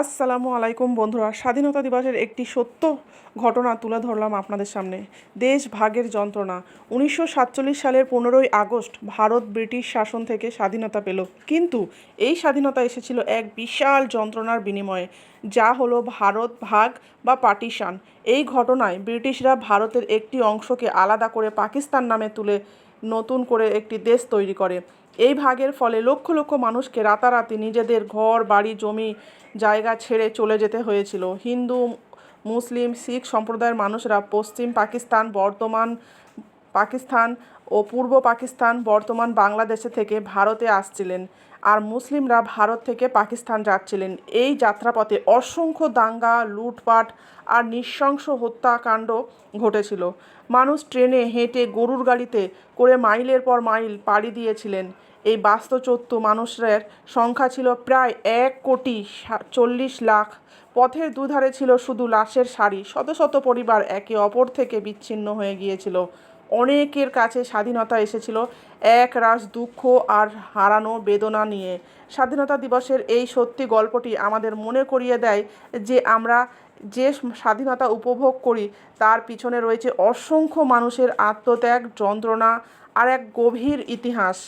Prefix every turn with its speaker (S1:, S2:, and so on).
S1: আসসালামু আলাইকুম বন্ধুরা। স্বাধীনতা দিবসের একটি সত্য ঘটনা তুলে ধরলাম আপনাদের সামনে। দেশ ভাগের যন্ত্রণা। উনিশশো সাতচল্লিশ সালের পনেরোই আগস্ট ভারত ব্রিটিশ শাসন থেকে স্বাধীনতা পেল। কিন্তু এই স্বাধীনতা এসেছিল এক বিশাল যন্ত্রণার বিনিময়ে, যা হলো ভারত ভাগ বা পার্টিশান। এই ঘটনায় ব্রিটিশরা ভারতের একটি অংশকে আলাদা করে পাকিস্তান নামে তুলে নতুন করে একটি দেশ তৈরি করে। এই ভাগের ফলে লক্ষ লক্ষ মানুষকে রাতারাতি নিজেদের ঘর, বাড়ি, জমি, জায়গা ছেড়ে চলে যেতে হয়েছিল। হিন্দু, মুসলিম, শিখ সম্প্রদায়ের মানুষরা পশ্চিম পাকিস্তান, বর্তমান পাকিস্তান ও পূর্ব পাকিস্তান বর্তমান বাংলাদেশে থেকে ভারতে আসছিলেন আর মুসলিমরা ভারত থেকে পাকিস্তান যাচ্ছিলেন। এই যাত্রাপথে অসংখ্য দাঙ্গা, লুটপাট আর নৃশংস হত্যাকাণ্ড ঘটেছিল। মানুষ ট্রেনে হেঁটে গরুর গাড়িতে করে মাইলের পর মাইল পাড়ি দিয়েছিলেন। এই বাস্তুচ্যুত মানুষের সংখ্যা ছিল প্রায় এক কোটি চল্লিশ লাখ। পথের দুধারে ছিল শুধু লাশের সারি। শত শত পরিবার একে অপর থেকে বিচ্ছিন্ন হয়ে গিয়েছিল। অনেকের কাছে স্বাধীনতা এসেছিল এক রাস দুঃখ আর হারানো বেদনা নিয়ে। স্বাধীনতা দিবসের এই সত্যি গল্পটি আমাদের মনে করিয়ে দেয় যে আমরা যে স্বাধীনতা উপভোগ করি, তার পিছনে রয়েছে অসংখ্য মানুষের আত্মত্যাগ, যন্ত্রণা আর এক গভীর ইতিহাস।